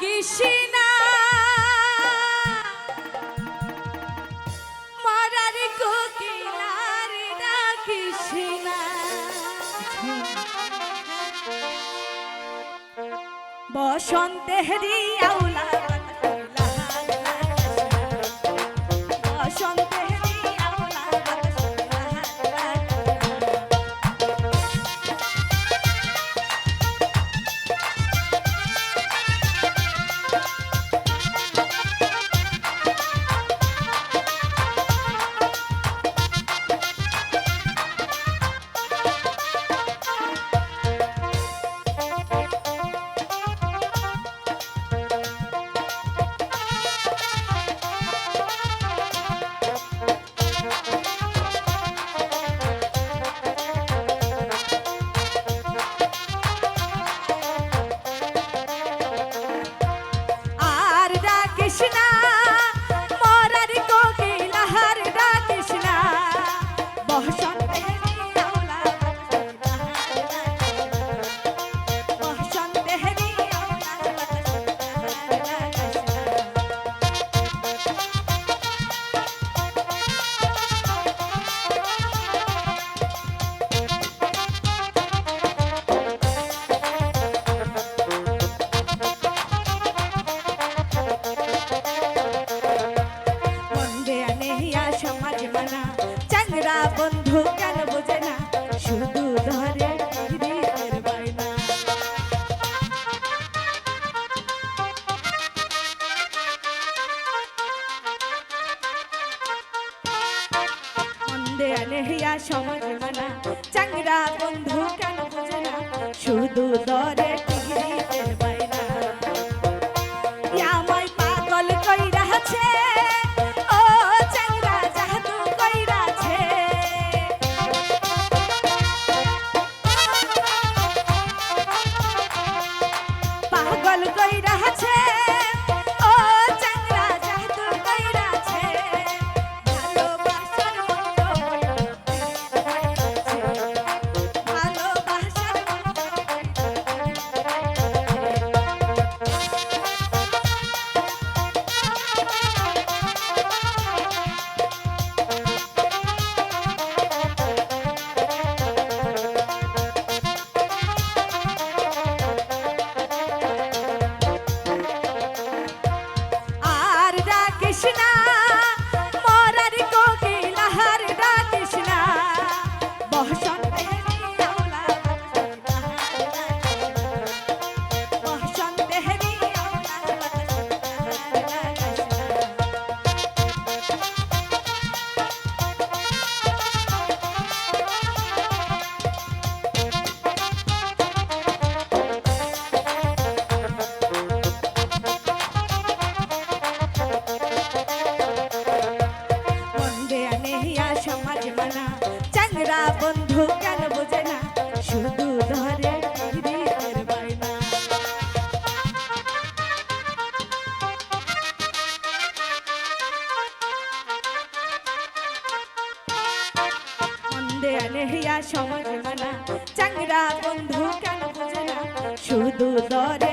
ডাকিসিনা মরার কোকিলার ডাকিসিনা বসন্তেরি আউলা মানা চাংরা বন্ধু কেন বোঝে না? শুধু ধরে সমাজ মানা। চাংরা বন্ধু কেন বোঝে না? শুধু ধরে ডাকিস মন্দে সমাজ মানা। চাংরা বন্ধু কেন বোঝে না, শুধু ধরে সমাজ মানা। চাংরা বন্ধু কেন বোঝে না, শুধু ধরে